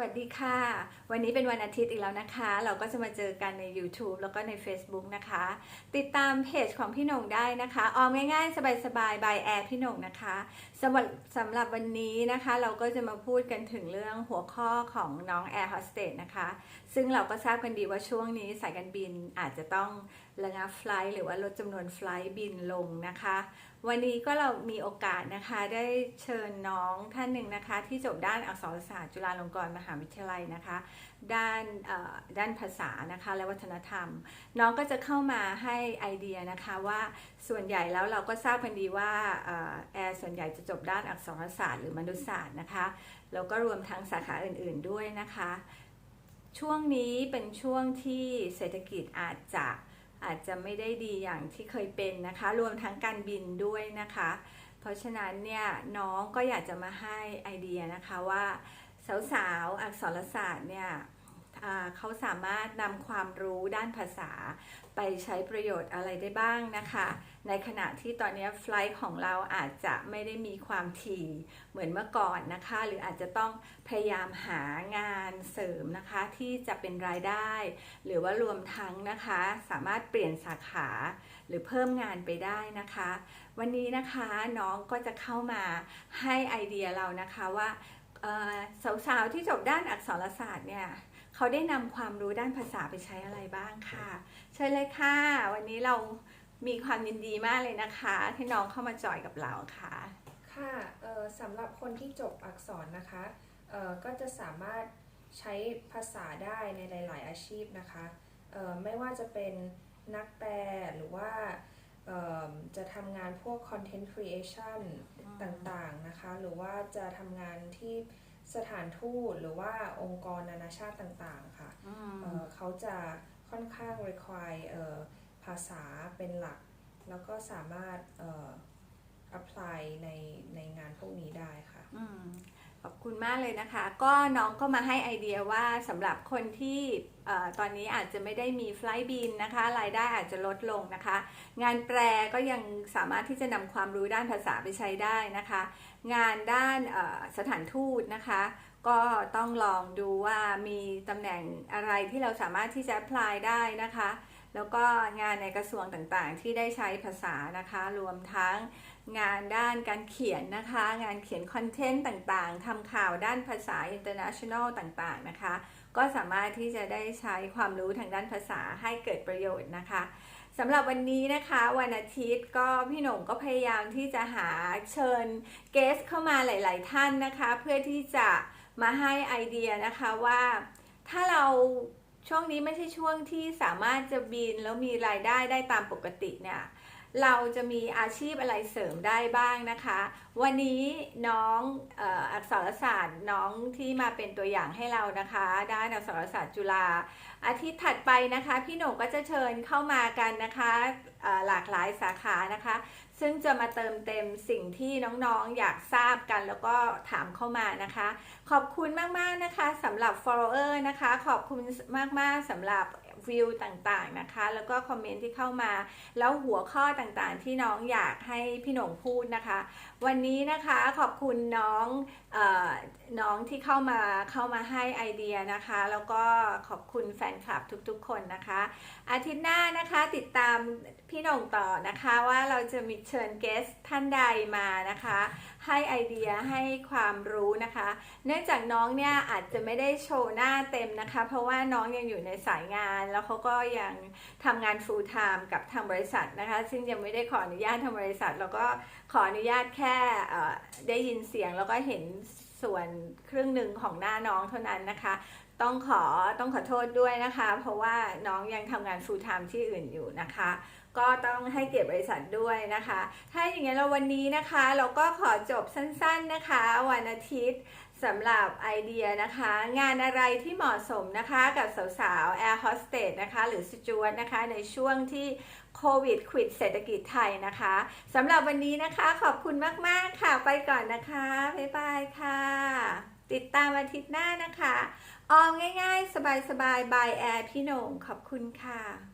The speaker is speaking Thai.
วัสดีค่ะ วันนี้เป็นวันอาทิตย์อีกแล้วนะคะ เราก็จะมาเจอกันใน YouTube แล้วก็ใน Facebook นะคะ ติดตามเพจของพี่หน่งได้นะคะ ออมง่ายๆ สบายๆ by Air พี่หน่งนะคะสำหรับสำหรับวันนี้นะคะ เราก็จะมาพูดกันถึงเรื่องหัวข้อของน้อง Air Hostess นะคะ ซึ่งเราก็ทราบกันดีว่าช่วงนี้สายการบินอาจจะต้องระงับไฟล์หรือว่าลดจำนวนไฟล์บินลงนะคะ วันนี้ก็เรามีโอกาสนะคะ ได้เชิญน้องท่านหนึ่งนะคะ ที่จบด้านอักษรศาสตร์จุฬาลงกรณ์มหาวิทยาลัยนะคะ ด้านด้านภาษานะคะและวัฒนธรรม น้องก็จะเข้ามาให้ไอเดียนะคะว่าส่วนใหญ่แล้วเราก็ทราบกันดีว่าแอร์ส่วนใหญ่จะจบด้านอักษรศาสตร์หรือมนุษยศาสตร์นะคะแล้วก็รวมทั้งสาขาอื่น ๆด้วยนะคะ ช่วงนี้เป็นช่วงที่เศรษฐกิจอาจจะ อาจจะไม่ได้ดีอย่างที่เคยเป็นนะคะ รวมทั้งการบินด้วยนะคะ เพราะฉะนั้นเนี่ยน้องก็อยากจะมาให้ไอเดียนะคะว่า สาวๆอักษรศาสตร์เนี่ย เขาสามารถนำความรู้ด้านภาษาไปใช้ประโยชน์อะไรได้บ้างนะคะ ในขณะที่ตอนนี้ไฟล์ของเราอาจจะไม่ได้มีความถี่เหมือนเมื่อก่อนนะคะ หรืออาจจะต้องพยายามหางานเสริมนะคะ ที่จะเป็นรายได้ หรือว่ารวมทั้งนะคะ สามารถเปลี่ยนสาขาหรือเพิ่มงานไปได้นะคะ วันนี้นะคะน้องก็จะเข้ามาให้ไอเดียเรานะคะว่าสาวๆที่จบด้านอักษรศาสตร์เนี่ย เขาได้นำความรู้ด้านภาษาไปใช้อะไรบ้างค่ะ เชิญเลยค่ะ วันนี้เรามีความยินดีมากเลยนะคะ ที่น้องเข้ามาจอยกับเราค่ะ ค่ะเอ่อสำหรับคนที่จบอักษรนะคะเอ่อก็จะสามารถใช้ภาษาได้ในหลาย ๆ อาชีพนะคะเอ่อไม่ว่าจะเป็นนักแปลหรือว่าเอ่อจะทำงานพวก content creation ต่าง ๆ นะคะ หรือว่าจะทำงานที่ สถานทูตหรือว่าองค์กรนานาชาติต่างๆค่ะอืมเอ่อเขาจะค่อนข้าง require เอ่อภาษาเป็นหลัก แล้วก็สามารถเอ่อ apply ในในงานพวกนี้ได้ค่ะอืม ขอบคุณมากเลยนะคะ ก็น้องก็มาให้ไอเดียว่าสำหรับคนที่ตอนนี้อาจจะไม่ได้มีไฟล์บินนะคะ รายได้อาจจะลดลงนะคะ งานแปลก็ยังสามารถที่จะนำความรู้ด้านภาษาไปใช้ได้นะคะ งานด้านสถานทูตนะคะ ก็ต้องลองดูว่ามีตำแหน่งอะไรที่เราสามารถที่จะ apply ได้นะคะ แล้วก็งานในกระทรวงต่างๆ ที่ได้ใช้ภาษานะคะ รวมทั้งงานด้านการเขียนนะคะ งานเขียนคอนเทนต์ต่างๆทำข่าวด้านภาษา international ต่างๆนะคะ ก็สามารถที่จะได้ใช้ความรู้ทางด้านภาษาให้เกิดประโยชน์นะคะสำหรับวันนี้นะคะวันอาทิตย์ก็พี่หนุ่มก็พยายามที่จะหาเชิญเกสเข้ามาหลาย ๆ ท่านนะคะ เพื่อที่จะมาให้ไอเดียนะคะว่าถ้าเรา ช่วงนี้ไม่ใช่ช่วงที่สามารถจะบินแล้วมีรายได้ได้ตามปกติเนี่ยเราจะมีอาชีพอะไรเสริมได้บ้างนะคะ วันนี้น้องอ,อ,อักษรศาสตร์น้องที่มาเป็นตัวอย่างให้เรานะคะด้านอักษรศาสตร์จุฬาอาทิตย์ถัดไปนะคะ พี่หนกก็จะเชิญเข้ามากันนะคะ หลากหลายสาขานะคะ ซึ่งจะมาเติมเต็มสิ่งที่น้องๆอยากทราบกันแล้วก็ถามเข้ามานะคะ ขอบคุณมากๆนะคะสำหรับ follower นะคะ ขอบคุณมากๆสำหรับวิวต่างๆนะคะ แล้วก็คอมเมนต์ที่เข้ามา แล้วหัวข้อต่างๆที่น้องอยากให้พี่หนงพูดนะคะ วันนี้นะคะขอบคุณน้องออน้องที่เข้ามาเข้ามาให้ไอเดียนะคะ แล้วก็ขอบคุณแฟนคลับทุกๆคนนะคะ อาทิตย์หน้านะคะติดตามพี่หนงต่อนะคะว่าเราจะมีเชิญเกสท่านใดมานะคะ ให้ไอเดียให้ความรู้นะคะ เนื่องจากน้องเนี่ยอาจจะไม่ได้โชว์หน้าเต็มนะคะ เพราะว่าน้องยังอยู่ในสายงาน แล้วเขาก็ยังทำงาน full time กับทางบริษัทนะคะ ซึ่งยังไม่ได้ขออนุญาตทางบริษัท แล้วก็ขออนุญาตแค่ได้ยินเสียงแล้วก็เห็นส่วนครึ่งหนึ่งของหน้าน้องเท่านั้นนะคะ ต้องขอต้องขอโทษด้วยนะคะ เพราะว่าน้องยังทำงาน full time ที่อื่นอยู่นะคะ ก็ต้องให้เกียรติบริษัทด้วยนะคะ ถ้าอย่างนั้นเราวันนี้นะคะ เราก็ขอจบสั้นๆนะคะ วันอาทิตย์สำหรับไอเดียนะคะ งานอะไรที่เหมาะสมนะคะกับสาวๆ Air Hostess นะคะ หรือสจวตนะคะ ในช่วงที่โควิดควิดเศรษฐกิจไทยนะคะสำหรับวันนี้นะคะขอบคุณมาก ๆ ค่ะ ไปก่อนนะคะ บ๊ายบายค่ะ ติดตามอาทิตย์หน้านะคะ ออมง่ายๆ สบายๆบายแอร์พี่โหน่งขอบคุณค่ะ